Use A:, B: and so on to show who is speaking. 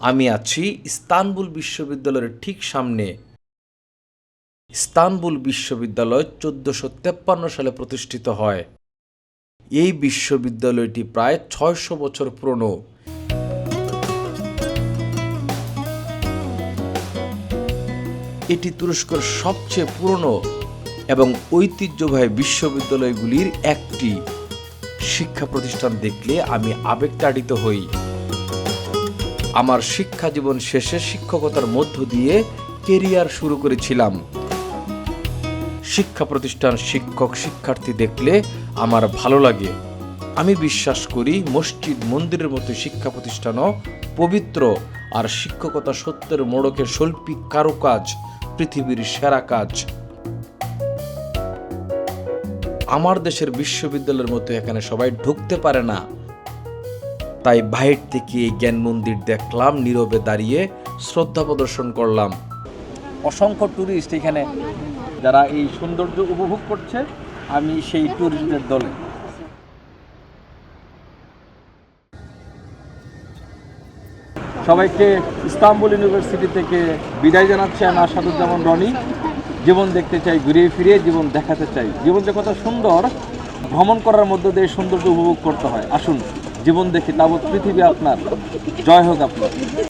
A: আমি আছি ইস্তানবুল বিশ্ববিদ্যালয়ের ঠিক সামনে। ইস্তানবুল বিশ্ববিদ্যালয় চোদ্দশো তেপ্পান্ন সালে প্রতিষ্ঠিত হয়। এই বিশ্ববিদ্যালয়টি প্রায় ছয়শো বছর পুরনো। এটি তুরস্কের সবচেয়ে পুরনো এবং ঐতিহ্যবাহী বিশ্ববিদ্যালয়গুলির একটি শিক্ষা প্রতিষ্ঠান দেখলে আমি আবেগতাড়িত হই। আমার শিক্ষা জীবন শেষে শিক্ষকতার মধ্য দিয়ে কেরিয়ার শুরু করেছিলাম। শিক্ষা প্রতিষ্ঠান শিক্ষক শিক্ষার্থী দেখলে আমার ভালো লাগে। আমি বিশ্বাস করি মসজিদ, মন্দিরের মতো শিক্ষা প্রতিষ্ঠানও পবিত্র আর শিক্ষকতা সত্যের মোড়কে শৈল্পিক কারুকাজ, পৃথিবীর সেরা কাজ। আমার দেশের বিশ্ববিদ্যালয়ের মতো এখানে সবাই ঢুকতে পারে না। তাই বাহির থেকে এই জ্ঞান মন্দির দেখলাম, নীরবে দাঁড়িয়ে শ্রদ্ধা প্রদর্শন করলাম।
B: অসংখ্য ট্যুরিস্ট এখানে যারা এই সৌন্দর্য উপভোগ করছে, আমি সেই ট্যুরিস্টদের দলে। সবাইকে ইস্তাম্বুল ইউনিভার্সিটি থেকে বিদায় জানাচ্ছি আমি আসাদুজ্জামান রনি। জীবন দেখতে চাই, ঘুরিয়ে ফিরিয়ে জীবন দেখাতে চাই। জীবন যে কত সুন্দর, ভ্রমণ করার মধ্য দিয়ে সৌন্দর্য উপভোগ করতে হয়। আসুন। জীবন দেখি তাবৎ পৃথিবী আপনার। জয় হোক আপনার।